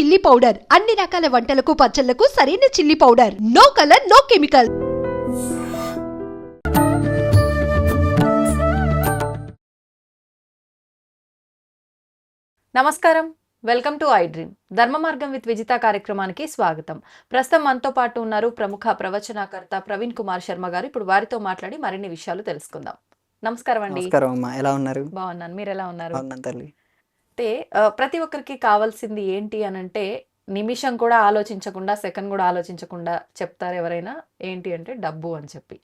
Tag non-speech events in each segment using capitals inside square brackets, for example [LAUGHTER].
Chilli powder అన్ని రకాల వంటలకు పచ్చళ్ళకు సరైన chilli powder no colour no chemical నమస్కారం. Welcome to I dream Dharma Margam with Vijitha కార్యక్రమానికి స్వాగతం. ప్రస్తుతం మనతో పాటు ఉన్నారు ప్రముఖ ప్రవచనకర్త ప్రవీణ్ కుమార్ శర్మ గారు. ఇప్పుడు వారితో మాట్లాడి మరిన్ని విషయాలు తెలుసుకుందాం. నమస్కారం అండి. నమస్కారం అమ్మా. ఎలా ఉన్నారు? బాగున్నాను. మీరు ఎలా ఉన్నారు? ఆ, ప్రతి ఒక్కరికి కావాల్సింది ఏంటి అని అంటే నిమిషం కూడా ఆలోచించకుండా సెకండ్ కూడా ఆలోచించకుండా చెప్తారు ఎవరైనా ఏంటి అంటే డబ్బు అని చెప్పి.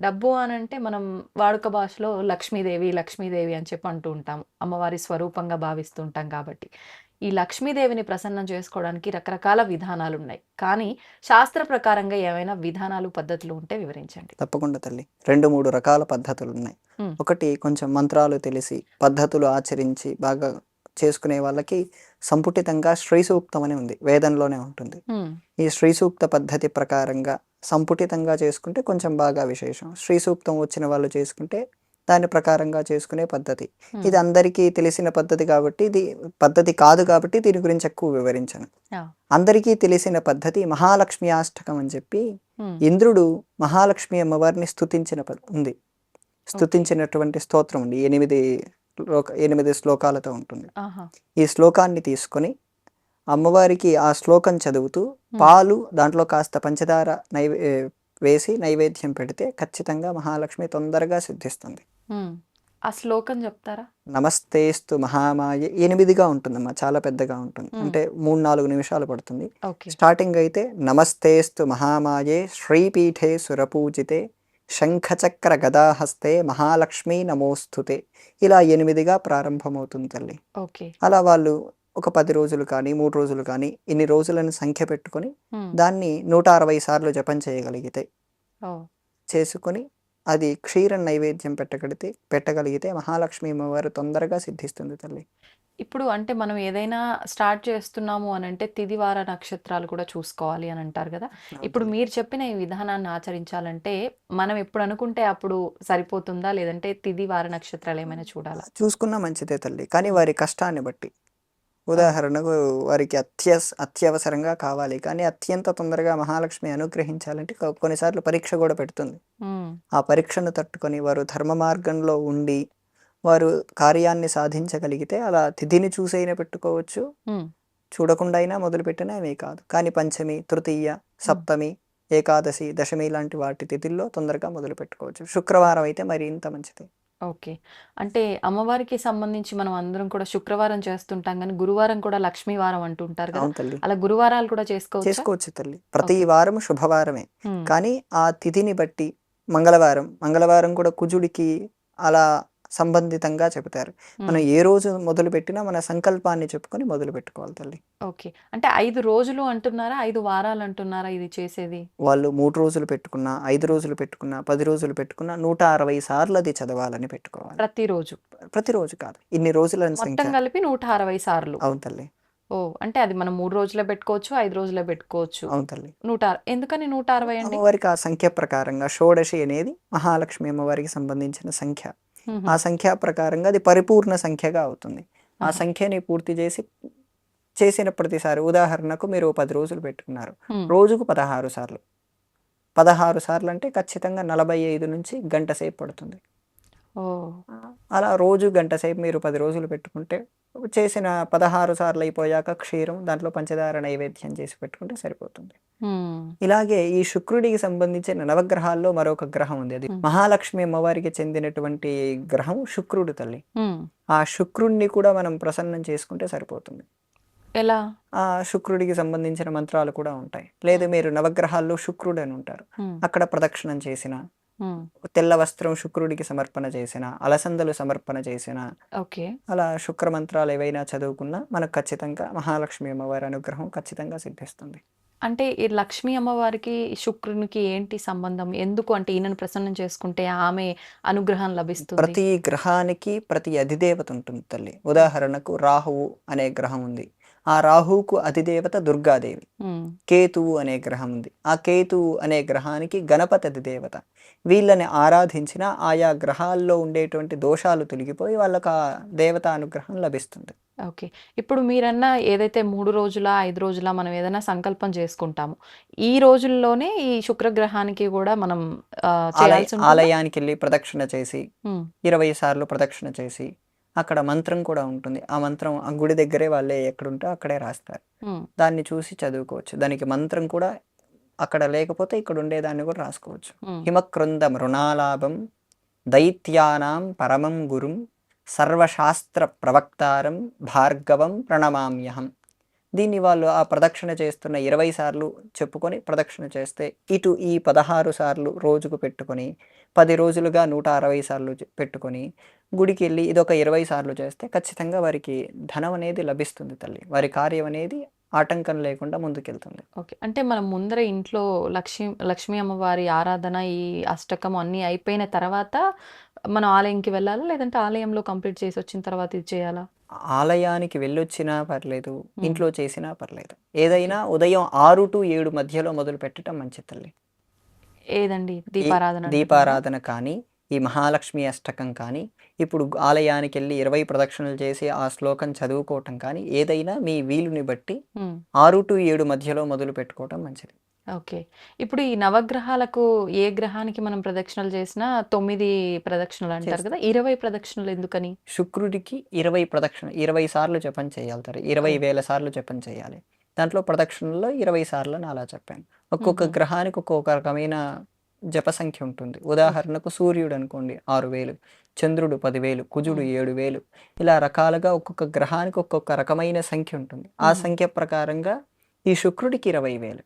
డబ్బు అని అంటే మనం వాడుక భాషలో లక్ష్మీదేవి లక్ష్మీదేవి అని చెప్పి అంటూ ఉంటాం. అమ్మవారి స్వరూపంగా భావిస్తూ ఉంటాం కాబట్టి. ఈ లక్ష్మీదేవిని ప్రసన్నం చేసుకోవడానికి రకరకాల విధానాలు ఉన్నాయి. కానీ శాస్త్ర ప్రకారంగా ఏమైనా విధానాలు పద్ధతులు ఉంటే వివరించండి. తప్పకుండా తల్లి. రెండు మూడు రకాల పద్ధతులు ఉన్నాయి. ఒకటి కొంచెం మంత్రాలు తెలిసి పద్ధతులు ఆచరించి బాగా చేసుకునే వాళ్ళకి సంపుటితంగా శ్రీ సూక్తం అని ఉంది వేదంలోనే ఉంటుంది. ఈ శ్రీ సూక్త పద్ధతి ప్రకారంగా సంపుటితంగా చేసుకుంటే కొంచెం బాగా విశేషం. శ్రీ సూక్తం వచ్చిన వాళ్ళు చేసుకుంటే దాని ప్రకారంగా చేసుకునే పద్ధతి. ఇది అందరికీ తెలిసిన పద్ధతి కాబట్టి ఇది పద్ధతి కాదు కాబట్టి దీని గురించి ఎక్కువ వివరించను. అందరికీ తెలిసిన పద్ధతి మహాలక్ష్మి అష్టకం అని చెప్పి ఇంద్రుడు మహాలక్ష్మి అమ్మవారిని స్తుతించిన పద్- ఉంది. స్తుతించినటువంటి స్తోత్రం ఉంది. ఎనిమిది శ్లోక ఎనిమిది శ్లోకాలతో ఉంటుంది. ఈ శ్లోకాన్ని తీసుకొని అమ్మవారికి ఆ శ్లోకం చదువుతూ పాలు దాంట్లో కాస్త పంచదార నైవే వేసి నైవేద్యం పెడితే ఖచ్చితంగా మహాలక్ష్మి తొందరగా సిద్ధిస్తుంది. ఆ శ్లోకం చెప్తారా? నమస్తేస్తు మహామాయ ఎనిమిదిగా ఉంటుందమ్మా చాలా పెద్దగా ఉంటుంది. అంటే మూడు నాలుగు నిమిషాలు పడుతుంది. ఓకే. స్టార్టింగ్ అయితే నమస్తేస్తు మహామాయే శ్రీపీఠే సురపూజితే శంఖచక్ర గదాహస్తే మహాలక్ష్మీ నమోస్తుతే ఇలా ఎనిమిదిగా ప్రారంభమవుతుంది తల్లి. ఓకే. అలా వాళ్ళు ఒక పది రోజులు కానీ మూడు రోజులు కానీ ఇన్ని రోజులను సంఖ్య పెట్టుకొని దాన్ని నూట అరవై సార్లు జపం చేయగలిగితే. చేసుకొని అది క్షీర నైవేద్యం పెట్టగలిగితే పెట్టగలిగితే మహాలక్ష్మి అమ్మవారు తొందరగా సిద్ధిస్తుంది తల్లి. ఇప్పుడు అంటే మనం ఏదైనా స్టార్ట్ చేస్తున్నాము అని అంటే తిది వార నక్షత్రాలు కూడా చూసుకోవాలి అని అంటారు కదా. ఇప్పుడు మీరు చెప్పిన ఈ విధానాన్ని ఆచరించాలంటే మనం ఎప్పుడు అనుకుంటే అప్పుడు సరిపోతుందా? లేదంటే తిది వార నక్షత్రాలు ఏమైనా చూడాలా? చూసుకున్నా మంచిదే తల్లి. కానీ వారి కష్టాన్ని బట్టి. ఉదాహరణకు వారికి అత్యస్ అత్యవసరంగా కావాలి. కానీ అత్యంత తొందరగా మహాలక్ష్మి అనుగ్రహించాలంటే కొన్నిసార్లు పరీక్ష కూడా పెడుతుంది. ఆ పరీక్షను తట్టుకొని వారు ధర్మ మార్గంలో ఉండి వారు కార్యాన్ని సాధించగలిగితే అలా తిథిని చూసైనా పెట్టుకోవచ్చు. చూడకుండా అయినా మొదలుపెట్టినా ఏమీ కాదు. కానీ పంచమి తృతీయ సప్తమి ఏకాదశి దశమి లాంటి వాటి తిథుల్లో తొందరగా మొదలు పెట్టుకోవచ్చు. శుక్రవారం అయితే మరి ఇంత మంచిది. ఓకే. అంటే అమ్మవారికి సంబంధించి మనం అందరం కూడా శుక్రవారం చేస్తుంటాం కానీ గురువారం కూడా లక్ష్మీ వారం అంటుంటారు కదా. అలా గురువారాలు కూడా చేసుకోవచ్చు? చేసుకోవచ్చు తల్లి. ప్రతి వారం శుభవారమే. కానీ ఆ తిథిని బట్టి మంగళవారం మంగళవారం కూడా కుజుడికి అలా సంబంధితంగా చెబుతారు. మనం ఏ రోజు మొదలు పెట్టినా మన సంకల్పాన్ని చెప్పుకొని మొదలు పెట్టుకోవాలి తల్లి. ఓకే. అంటే ఐదు రోజులు అంటున్నారా ఐదు వారాలు అంటున్నారా ఇది చేసేది? వాళ్ళు మూడు రోజులు పెట్టుకున్నా ఐదు రోజులు పెట్టుకున్నా పది రోజులు పెట్టుకున్నా నూట అరవై సార్లు అది చదవాలని పెట్టుకోవాలి. ప్రతిరోజు? ప్రతిరోజు కాదు. ఇన్ని రోజుల మొత్తం కలిపి నూట అరవై సార్లు? అవును తల్లి. ఓ అంటే అది మనం మూడు రోజులే పెట్టుకోవచ్చు ఐదు రోజులే పెట్టుకోవచ్చు. అవును తల్లి. నూట ఎందుకని నూట అరవై అండి? అమ్మవారికి ఆ సంఖ్య ప్రకారంగా షోడశి అనేది మహాలక్ష్మి అమ్మవారికి సంబంధించిన సంఖ్య. ఆ సంఖ్య ప్రకారంగా అది పరిపూర్ణ సంఖ్యగా అవుతుంది. ఆ. సంఖ్యని పూర్తి చేసి చేసిన ప్రతిసారి ఉదాహరణకు మీరు పది రోజులు పెట్టుకున్నారు. రోజుకు పదహారు సార్లు. పదహారు సార్లు అంటే ఖచ్చితంగా నలభై ఐదు నుంచి గంట సేపు పడుతుంది. అలా రోజు గంట సేపు మీరు పది రోజులు పెట్టుకుంటే చేసిన పదహారు సార్లు అయిపోయాక క్షీరం దాంట్లో పంచదార నైవేద్యం చేసి పెట్టుకుంటే సరిపోతుంది. ఇలాగే ఈ శుక్రుడికి సంబంధించిన నవగ్రహాల్లో మరొక గ్రహం ఉంది. అది. మహాలక్ష్మి అమ్మవారికి చెందినటువంటి గ్రహం శుక్రుడు తల్లి. ఆ శుక్రుడిని కూడా మనం ప్రసన్నం చేసుకుంటే సరిపోతుంది. ఎలా? ఆ శుక్రుడికి సంబంధించిన మంత్రాలు కూడా ఉంటాయి. లేదు మీరు నవగ్రహాల్లో శుక్రుడు అని ఉంటారు. అక్కడ ప్రదక్షిణం చేసిన మ్మ్. తెల్ల వస్త్రం శుక్రుడికి సమర్పణ చేసిన అలసందలు సమర్పణ చేసిన ఓకే. అలా శుక్ర మంత్రాలు ఏవైనా చదువుకున్నా మనకు ఖచ్చితంగా మహాలక్ష్మి అమ్మవారి అనుగ్రహం ఖచ్చితంగా సిద్ధిస్తుంది. అంటే ఈ లక్ష్మీ అమ్మవారికి శుక్రునికి ఏంటి సంబంధం? ఎందుకు అంటే ఈయనను ప్రసన్నం చేసుకుంటే ఆమె అనుగ్రహం లభిస్తుంది? ప్రతి గ్రహానికి ప్రతి అధిదేవత ఉంటుంది తల్లి. ఉదాహరణకు రాహువు అనే గ్రహం ఉంది. ఆ రాహువుకు అధిదేవత దుర్గాదేవి. కేతువు అనే గ్రహం ఉంది. ఆ కేతువు అనే గ్రహానికి గణపతి దేవత వీళ్ళని ఆరాధించిన ఆయా గ్రహాల్లో ఉండేటువంటి దోషాలు తొలగిపోయి వాళ్ళకి ఆ దేవత అనుగ్రహం లభిస్తుంది. ఓకే. ఇప్పుడు మీరన్న ఏదైతే మూడు రోజుల ఐదు రోజుల మనం ఏదైనా సంకల్పం చేసుకుంటాము ఈ రోజుల్లోనే ఈ శుక్రగ్రహానికి కూడా మనం? ఆలయానికి వెళ్ళి ప్రదక్షిణ చేసి ఇరవై సార్లు ప్రదక్షిణ చేసి అక్కడ మంత్రం కూడా ఉంటుంది. ఆ మంత్రం ఆ గుడి దగ్గరే వాళ్ళే ఎక్కడుంటే అక్కడే రాస్తారు. దాన్ని చూసి చదువుకోవచ్చు. దానికి మంత్రం కూడా అక్కడ లేకపోతే ఇక్కడ ఉండేదాన్ని కూడా రాసుకోవచ్చు. ఉమ్, హిమకృంద మృణాలాభం దైత్యానాం పరమం గురుం సర్వశాస్త్ర ప్రవక్తారం భార్గవం ప్రణమామ్యహం. దీన్ని వాళ్ళు ఆ ప్రదక్షిణ చేస్తున్న ఇరవై సార్లు చెప్పుకొని ప్రదక్షిణ చేస్తే ఇటు ఈ పదహారు సార్లు రోజుకు పెట్టుకొని పది రోజులుగా నూట అరవై సార్లు పెట్టుకొని గుడికి వెళ్ళి ఇదొక ఇరవై సార్లు చేస్తే ఖచ్చితంగా వారికి ధనం అనేది లభిస్తుంది తల్లి. వారి కార్యం అనేది ఆటంకం లేకుండా ముందుకెళ్తుంది. ఓకే. అంటే మనం ముందర ఇంట్లో లక్ష్మీ లక్ష్మీ అమ్మవారి ఆరాధన ఈ అష్టకం అన్నీ అయిపోయిన తర్వాత మనం ఆలయంకి వెళ్ళాలా? లేదంటే ఆలయంలో కంప్లీట్ చేసి వచ్చిన తర్వాత ఇది చేయాలా? ఆలయానికి వెళ్ళొచ్చినా పర్లేదు ఇంట్లో చేసినా పర్లేదు. ఏదైనా ఉదయం ఆరు టు ఏడు మధ్యలో మొదలు పెట్టడం మంచిది తల్లి. ఏదండి? దీపారాధన? దీపారాధన కానీ ఈ మహాలక్ష్మి అష్టకం కానీ ఇప్పుడు ఆలయానికి వెళ్ళి ఇరవై ప్రదక్షిణలు చేసి ఆ శ్లోకం చదువుకోవటం కానీ ఏదైనా మీ వీలుని బట్టి ఆరు టు ఏడు మధ్యలో మొదలు పెట్టుకోవటం మంచిది. ఓకే. ఇప్పుడు ఈ నవగ్రహాలకు ఏ గ్రహానికి మనం ప్రదక్షిణలు చేసినా తొమ్మిది ప్రదక్షిణలు అంటారు కదా ఇరవై ప్రదక్షిణలు ఎందుకని? శుక్రుడికి ఇరవై ప్రదక్షిణ ఇరవై సార్లు జపం చేయాలి. ఇరవై వేల సార్లు జపం చేయాలి. దాంట్లో ప్రదక్షిణలో ఇరవై సార్లు అని అలా చెప్పాను. ఒక్కొక్క. గ్రహానికి ఒక్కొక్క రకమైన జప సంఖ్య ఉంటుంది. ఉదాహరణకు సూర్యుడు అనుకోండి ఆరు వేలు చంద్రుడు పదివేలు కుజుడు. ఏడు వేలు ఇలా రకాలుగా ఒక్కొక్క గ్రహానికి ఒక్కొక్క రకమైన సంఖ్య ఉంటుంది ఆ. సంఖ్య ప్రకారంగా ఈ శుక్రుడికి ఇరవై వేలు.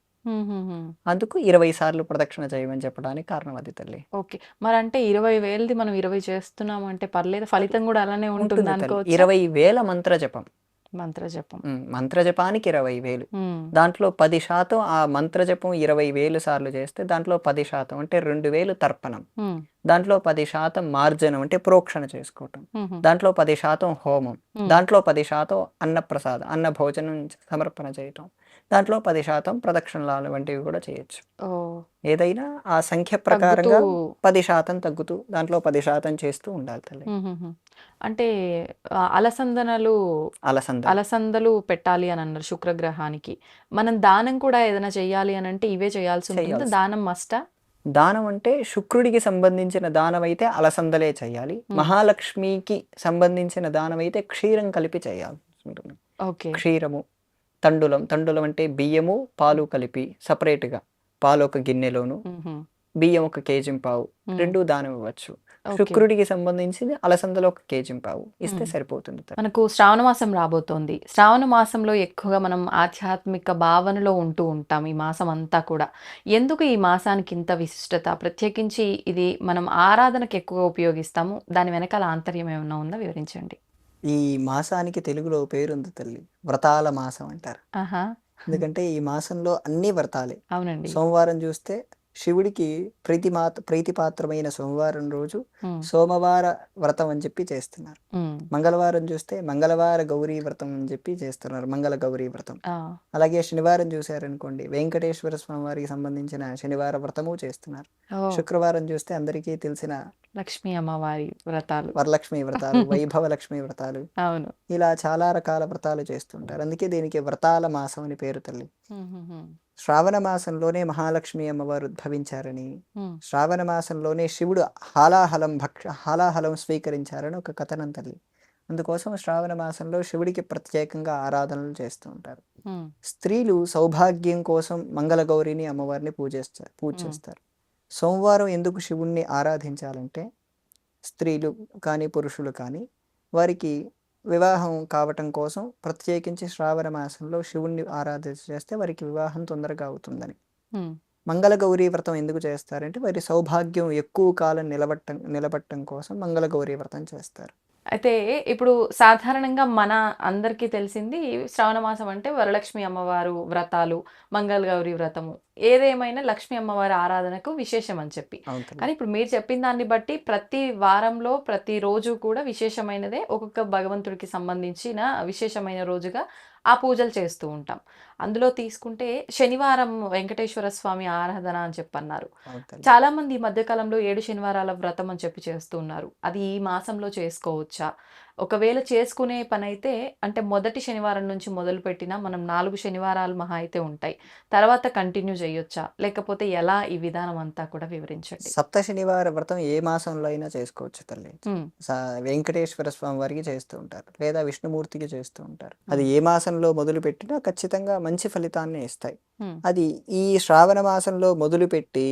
అందుకు ఇరవై సార్లు ప్రదక్షిణ చేయమని చెప్పడానికి కారణం అది తల్లి. ఓకే. మరి అంటే ఇరవై వేలది మనం ఇరవై చేస్తున్నాం అంటే పర్లేదు ఫలితం కూడా అలానే ఉంటుంది ఇరవై వేల మంత్ర జపం. మంత్ర జపం మ్మ్. మంత్ర జపానికి ఇరవై వేలు. దాంట్లో పది శాతం ఆ మంత్ర జపం ఇరవై వేలు సార్లు చేస్తే దాంట్లో పది శాతం అంటే రెండు వేలు తర్పణం. దాంట్లో పది శాతం మార్జనం అంటే ప్రోక్షణ చేసుకోవటం. దాంట్లో పది శాతం హోమం. దాంట్లో పది శాతం అన్నప్రసాదం అన్న భోజనం సమర్పణ చేయటం. దాంట్లో పది శాతం ప్రదక్షిణాలు వంటివి కూడా చేయొచ్చు. ఏదైనా ఆ సంఖ్య ప్రకారంగా పది శాతం తగ్గుతూ దాంట్లో పది శాతం చేస్తూ ఉండాలి తల్లి. అంటే అలసందనలు అలసంద అలసందలు పెట్టాలి అని అన్నారు శుక్రగ్రహానికి. మనం దానం కూడా ఏదైనా చెయ్యాలి అని అంటే ఇవే చేయాల్సి ఉంటుంది. దానం మస్టా? దానం అంటే శుక్రుడికి సంబంధించిన దానం అయితే అలసందలే చేయాలి. మహాలక్ష్మికి సంబంధించిన దానం అయితే క్షీరం కలిపి చేయాల్సి ఉంటుంది. ఓకే. క్షీరము తండులం. తండులం అంటే బియ్యము పాలు కలిపి సపరేట్గా పాలు ఒక గిన్నెలోను బియ్యం ఒక కేజీ పావు. రెండు దానం ఇవ్వచ్చు. శుక్రుడికి సంబంధించింది అలసందలో ఒక కేజీ పావు ఇస్తే మ్మ్. సరిపోతుంది. మనకు శ్రావణ మాసం రాబోతోంది. శ్రావణ మాసంలో ఎక్కువగా మనం ఆధ్యాత్మిక భావనలో ఉంటూ ఉంటాం ఈ మాసం అంతా కూడా. ఎందుకు ఈ మాసానికి ఇంత విశిష్టత? ప్రత్యేకించి ఇది మనం ఆరాధనకు ఎక్కువగా ఉపయోగిస్తాము. దాని వెనకాల ఆంతర్యం ఏమైనా ఉందా? వివరించండి. ఈ మాసానికి తెలుగులో పేరు ఉంది తల్లి. వ్రతాల మాసం అంటారు. ఆహా. ఎందుకంటే ఈ మాసంలో అన్ని వ్రతాలే. అవునండి. సోమవారం చూస్తే శివుడికి ప్రీతి మాత ప్రీతిపాత్రమైన సోమవారం రోజు సోమవార వ్రతం అని చెప్పి చేస్తున్నారు. మంగళవారం చూస్తే మంగళవార గౌరీ వ్రతం అని చెప్పి చేస్తున్నారు. మంగళ గౌరీ వ్రతం. అలాగే శనివారం చూశారనుకోండి వెంకటేశ్వర స్వామి వారికి సంబంధించిన శనివార వ్రతము చేస్తున్నారు. శుక్రవారం చూస్తే అందరికీ తెలిసిన లక్ష్మీ అమ్మవారి వ్రతాలు. వరలక్ష్మి వ్రతాలు [LAUGHS] వైభవ లక్ష్మి వ్రతాలు. అవును. ఇలా చాలా రకాల వ్రతాలు చేస్తుంటారు. అందుకే దీనికి వ్రతాల మాసం అని పేరు తల్లి. శ్రావణ మాసంలోనే మహాలక్ష్మి అమ్మవారు ఉద్భవించారని శ్రావణ మాసంలోనే శివుడు హాలాహలం భక్ష హాలాహలం స్వీకరించారని ఒక కథనం తల్లి. అందుకోసం శ్రావణ మాసంలో శివుడికి ప్రత్యేకంగా ఆరాధనలు చేస్తూ ఉంటారు. స్త్రీలు సౌభాగ్యం కోసం మంగళగౌరిని అమ్మవారిని పూజిస్తారు. పూజ. చేస్తారు సోమవారం ఎందుకు శివుణ్ణి ఆరాధించాలంటే స్త్రీలు కానీ పురుషులు కానీ వారికి వివాహం కావటం కోసం ప్రత్యేకించి శ్రావణ మాసంలో శివుణ్ణి ఆరాధన చేస్తే వారికి వివాహం తొందరగా అవుతుందని. మంగళగౌరి వ్రతం ఎందుకు చేస్తారంటే వారి సౌభాగ్యం ఎక్కువ కాలం నిలబట్టం నిలబట్టం కోసం మంగళగౌరి వ్రతం చేస్తారు. అయితే ఇప్పుడు సాధారణంగా మన అందరికీ తెలిసింది శ్రావణ మాసం అంటే వరలక్ష్మి అమ్మవారు వ్రతాలు మంగళగౌరి వ్రతము ఏదేమైనా లక్ష్మీ అమ్మవారి ఆరాధనకు విశేషం అని చెప్పి. కానీ ఇప్పుడు మీరు చెప్పిన దాన్ని బట్టి ప్రతి వారంలో ప్రతి రోజు కూడా విశేషమైనదే ఒక్కొక్క భగవంతుడికి సంబంధించిన విశేషమైన రోజుగా ఆ పూజలు చేస్తూ ఉంటాం. అందులో తీసుకుంటే శనివారం వెంకటేశ్వర స్వామి ఆరాధన అని చెప్పన్నారు. చాలా మంది ఈ మధ్య కాలంలో ఏడు శనివారాల వ్రతం అని చెప్పి చేస్తూ ఉన్నారు. అది ఈ మాసంలో చేసుకోవచ్చా? ఒకవేళ చేసుకునే పని అయితే అంటే మొదటి శనివారం నుంచి మొదలు పెట్టినా మనం నాలుగు శనివారాలు మహా అయితే ఉంటాయి. తర్వాత కంటిన్యూ చేయొచ్చా? లేకపోతే ఎలా ఈ విధానం అంతా కూడా వివరించండి. సప్త శనివార వ్రతం ఏ మాసంలో అయినా చేసుకోవచ్చు తల్లి. వెంకటేశ్వర స్వామి వారికి చేస్తూ ఉంటారు. లేదా విష్ణుమూర్తికి చేస్తూ ఉంటారు. అది ఏ మాసంలో మొదలు పెట్టినా ఖచ్చితంగా మంచి ఫలితాన్ని ఇస్తాయి. అది ఈ శ్రావణ మాసంలో మొదలుపెట్టి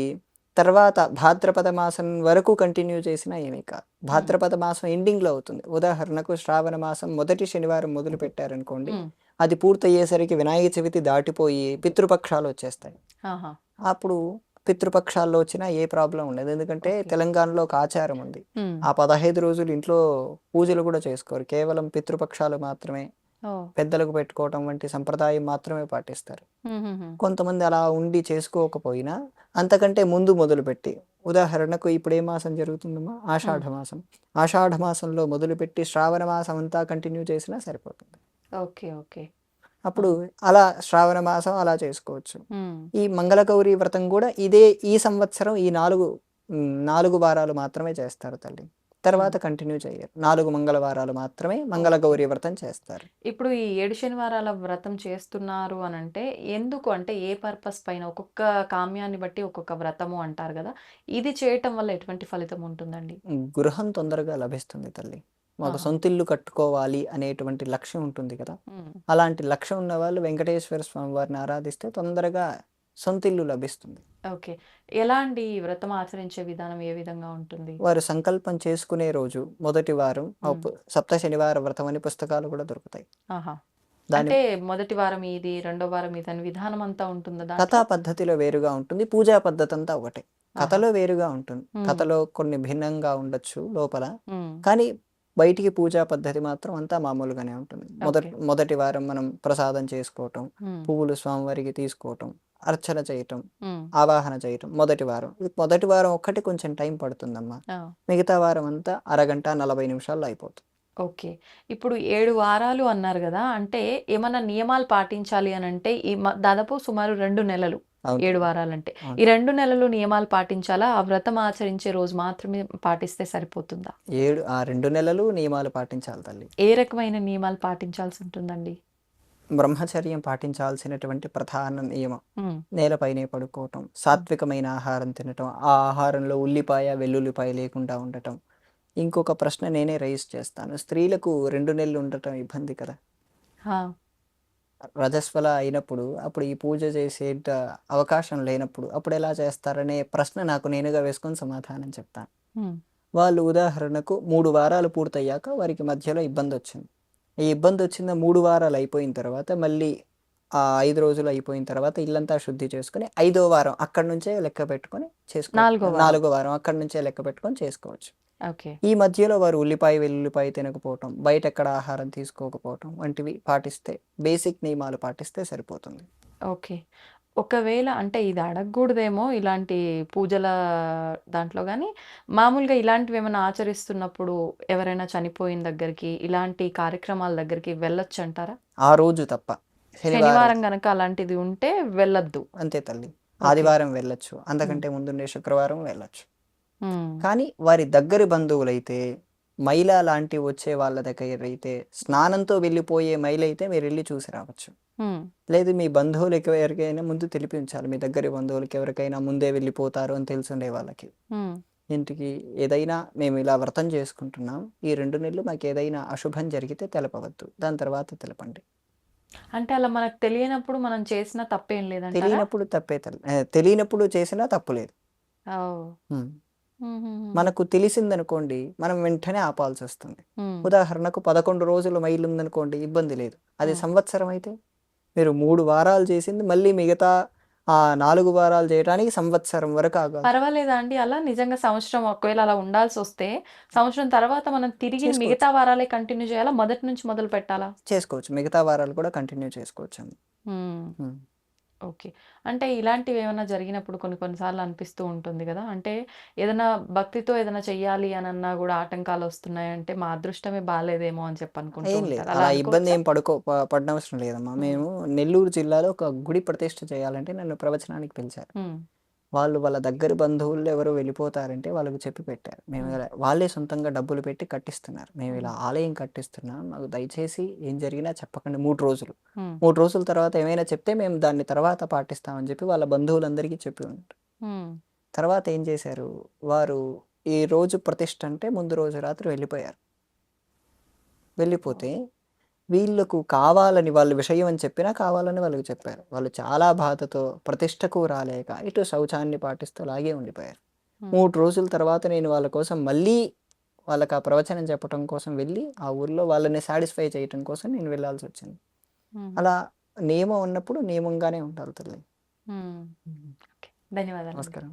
తర్వాత భాద్రపద మాసం వరకు కంటిన్యూ చేసినా ఏమీ కాదు. భాద్రపద మాసం ఎండింగ్లో అవుతుంది. ఉదాహరణకు శ్రావణ మాసం మొదటి శనివారం మొదలు పెట్టారనుకోండి అది పూర్తయ్యేసరికి వినాయక చవితి దాటిపోయి పితృపక్షాలు వచ్చేస్తాయి. అప్పుడు పితృపక్షాల్లో వచ్చినా ఏ ప్రాబ్లం ఉండదు. ఎందుకంటే. తెలంగాణలో ఒక ఆచారం ఉంది. ఆ పదహైదు రోజులు ఇంట్లో పూజలు కూడా చేసుకోరు. కేవలం పితృపక్షాలు మాత్రమే పెద్దలకు పెట్టుకోవటం వంటి సంప్రదాయం మాత్రమే పాటిస్తారు. కొంతమంది అలా ఉండి చేసుకోకపోయినా అంతకంటే ముందు మొదలుపెట్టి ఉదాహరణకు ఇప్పుడు ఏ మాసం జరుగుతుందమ్మా ఆషాఢ మాసం. ఆషాఢ మాసంలో మొదలుపెట్టి శ్రావణ మాసం అంతా కంటిన్యూ చేసినా సరిపోతుంది. Okay okay. అప్పుడు అలా శ్రావణ మాసం అలా చేసుకోవచ్చు. ఈ మంగళగౌరి వ్రతం కూడా ఇదే ఈ సంవత్సరం ఈ నాలుగు నాలుగు వారాలు మాత్రమే చేస్తారు తల్లి. తర్వాత కంటిన్యూ చేయరు. నాలుగు మంగళవారాలు మాత్రమే మంగళగౌరి వ్రతం చేస్తారు. ఇప్పుడు ఈ ఏడు శనివారాల వ్రతం చేస్తున్నారు అని అంటే ఎందుకు? అంటే ఏ పర్పస్ పైన? ఒక్కొక్క కామ్యాన్ని బట్టి ఒక్కొక్క వ్రతము అంటారు కదా. ఇది చేయటం వల్ల ఎటువంటి ఫలితం ఉంటుందండి? గృహం తొందరగా లభిస్తుంది తల్లి. మాకు. సొంతిల్లు కట్టుకోవాలి అనేటువంటి లక్ష్యం ఉంటుంది కదా. అలాంటి లక్ష్యం ఉన్న వాళ్ళు వెంకటేశ్వర స్వామి వారిని ఆరాధిస్తే తొందరగా సొంతిల్లు లభిస్తుంది. ఓకే. ఎలా అండి ఈ వ్రతం ఆచరించే విధానం ఏ విధంగా ఉంటుంది? వారు సంకల్పం చేసుకునే రోజు మొదటి వారం సప్త శనివార వ్రతం అని పుస్తకాలు కూడా దొరుకుతాయి. ఆహా. అంటే మొదటి వారం ఇది రెండో వారం ఇది అని విధానం అంతా ఉంటుందా? కథా పద్ధతిలో వేరుగా ఉంటుంది పూజా పద్ధతి అంతా ఒకటే. కథలో వేరుగా ఉంటుంది. కథలో కొన్ని భిన్నంగా ఉండొచ్చు లోపల. కానీ బయటికి పూజా పద్ధతి మాత్రం అంతా మామూలుగానే ఉంటుంది. మొదటి. మొదటి వారం మనం ప్రసాదం చేసుకోవటం పువ్వులు స్వామివారికి తీసుకోవటం అర్చన చేయటం ఆవాహన చేయటం మొదటి వారం. మొదటి వారం ఒక్కటి కొంచెం టైం పడుతుందమ్మా. మిగతా వారం అంతా అరగంట నలభై నిమిషాల్లో అయిపోతుంది. ఓకే. ఇప్పుడు ఏడు వారాలు అన్నారు కదా అంటే ఏమన్నా నియమాలు పాటించాలి అని అంటే ఈ దాదాపు సుమారు రెండు నెలలు. ఏడు వారాలంటే. ఈ రెండు నెలలు నియమాలు పాటించాలా? ఆ వ్రతం ఆచరించే రోజు మాత్రమే పాటిస్తే సరిపోతుందా? ఏడు ఆ రెండు నెలలు నియమాలు పాటించాలి తల్లి. ఏ రకమైన నియమాలు పాటించాల్సి ఉంటుందండి? బ్రహ్మచర్యం పాటించాల్సినటువంటి ప్రధాన నియమం. నేలపైనే పడుకోవటం సాత్వికమైన ఆహారం తినటం ఆ ఆహారంలో ఉల్లిపాయ వెల్లుల్లిపాయ లేకుండా ఉండటం. ఇంకొక ప్రశ్న నేనే రైజ్ చేస్తాను. స్త్రీలకు రెండు నెలలు ఉండటం ఇబ్బంది కదా? రజస్వల అయినప్పుడు అప్పుడు ఈ పూజ చేసే అవకాశం లేనప్పుడు అప్పుడు ఎలా చేస్తారనే ప్రశ్న నాకు నేనుగా వేసుకొని సమాధానం చెప్తాను. వాళ్ళు ఉదాహరణకు మూడు వారాలు పూర్తయ్యాక వారికి మధ్యలో ఇబ్బంది వచ్చింది ఈ ఇబ్బంది వచ్చిన మూడు వారాలు అయిపోయిన తర్వాత మళ్ళీ ఆ ఐదు రోజులు అయిపోయిన తర్వాత ఇల్లంతా శుద్ధి చేసుకుని ఐదో వారం అక్కడి నుంచే లెక్క పెట్టుకొని చేసుకో నాలుగో వారం. అక్కడి నుంచే లెక్క పెట్టుకొని చేసుకోవచ్చు. ఈ మధ్యలో వారు ఉల్లిపాయ వెల్లుల్లిపాయ తినకపోవటం బయట ఎక్కడ ఆహారం తీసుకోకపోవటం వంటివి పాటిస్తే బేసిక్ నియమాలు పాటిస్తే సరిపోతుంది. ఓకే. ఒకవేళ అంటే ఇది అడగకూడదేమో ఇలాంటి పూజల దాంట్లో కానీ మామూలుగా ఇలాంటివి ఏమైనా ఆచరిస్తున్నప్పుడు ఎవరైనా చనిపోయిన దగ్గరికి ఇలాంటి కార్యక్రమాల దగ్గరికి వెళ్ళొచ్చు అంటారా ఆ రోజు తప్ప. శనివారం గనక అలాంటిది ఉంటే వెళ్ళొద్దు. అంతే తల్లి. ఆదివారం వెళ్ళొచ్చు. అంతకంటే ముందుండే శుక్రవారం వెళ్ళొచ్చు. కానీ వారి దగ్గరి బంధువులైతే మైల లాంటి వచ్చే వాళ్ళ దగ్గర అయితే స్నానంతో వెళ్ళిపోయే మైల అయితే మీరు వెళ్ళి చూసి రావచ్చు. లేదు మీ బంధువులకి ఎవరికైనా ముందు తెలిపి ఉంచాలి. మీ దగ్గరి బంధువులకి ఎవరికైనా ముందే వెళ్ళిపోతారు అని తెలుసుండే వాళ్ళకి. ఇంటికి ఏదైనా మేము ఇలా వ్రతం చేసుకుంటున్నాం. ఈ రెండు నెలలు మాకు ఏదైనా అశుభం జరిగితే తెలపవద్దు. దాని తర్వాత తెలపండి. అంటే అలా మనకు తెలియనప్పుడు మనం చేసిన తప్పేం లేదంటారా? తెలియనప్పుడు తప్పే తెలియనప్పుడు చేసినా తప్పు లేదు. మనకు తెలిసిందనుకోండి మనం వెంటనే ఆపాల్సి వస్తుంది ఉదాహరణకు పదకొండు రోజులు మైలు ఉందనుకోండి ఇబ్బంది లేదు. అది. సంవత్సరం అయితే మీరు మూడు వారాలు చేసింది మళ్ళీ మిగతా ఆ నాలుగు వారాలు చేయడానికి సంవత్సరం వరకు ఆగాలి. పర్వాలేదా అండి? అలా నిజంగా సంవత్సరం ఒకవేళ అలా ఉండాల్సి వస్తే సంవత్సరం తర్వాత మనం తిరిగి. మిగతా వారాలే కంటిన్యూ చేయాలా? మొదటి నుంచి మొదలు పెట్టాలా? చేసుకోవచ్చు. మిగతా వారాలు కూడా కంటిన్యూ చేసుకోవచ్చు అండి. ఓకే. అంటే ఇలాంటివి ఏమైనా జరిగినప్పుడు కొన్ని కొన్ని సార్లు అనిపిస్తూ ఉంటుంది గదా! అంటే ఏదైనా భక్తితో ఏదైనా చెయ్యాలి అనన్నా గూడా ఆటంకాలొస్తున్నాయంటే మా అదృష్టమే బాలేదేమో అని చెప్పి ఏం లేదు. ఉంటారు. అలా అలా ఇబ్బంది అనుకోవచ్చా? ఏం పడుకో ప పడనవసరం లేదమ్మా. హ్మ్. మేము నెల్లూరు జిల్లాలో ఒక గుడి ప్రతిష్ఠ చేయాలంటే నన్ను ప్రవచనానికి పిలిచారు. హ్మ్. వాళ్ళు వాళ్ళ దగ్గరి బంధువుల్లో ఎవరో వెళ్ళిపోతారంటే వాళ్ళకి చెప్పి పెట్టారు. మేము. ఇలా వాళ్ళే సొంతంగా డబ్బులు పెట్టి కట్టిస్తున్నారు. మేము ఇలా. ఆలయం కట్టిస్తున్నాం. మాకు దయచేసి ఏం జరిగినా చెప్పకండి 3 రోజులు. 3 రోజుల తర్వాత ఏమైనా చెప్తే మేము దాన్ని తర్వాత పాటిస్తామని చెప్పి వాళ్ళ బంధువులందరికీ చెప్పి ఉంటారు. తర్వాత ఏం చేశారు? వారు ఈ రోజు ప్రతిష్ఠ అంటే ముందు రోజు రాత్రి వెళ్ళిపోయారు. వెళ్ళిపోతే వీళ్ళకు కావాలని వాళ్ళు విషయం అని చెప్పినా కావాలని వాళ్ళకి చెప్పారు. వాళ్ళు చాలా బాధతో ప్రతిష్ఠకు రాలేక ఇటు శౌచాన్ని పాటిస్తూ అలాగే ఉండిపోయారు. 3 రోజుల తర్వాత నేను వాళ్ళ కోసం మళ్ళీ వాళ్ళకి ఆ ప్రవచనం చెప్పటం కోసం వెళ్ళి ఆ ఊర్లో వాళ్ళని సాటిస్ఫై చేయటం కోసం నేను వెళ్ళాల్సొచ్చింది. హుహు. అలా నియమం ఉన్నప్పుడు నియమంగానే ఉండాలి తల్లి. ధన్యవాదాలండి. నమస్కారం.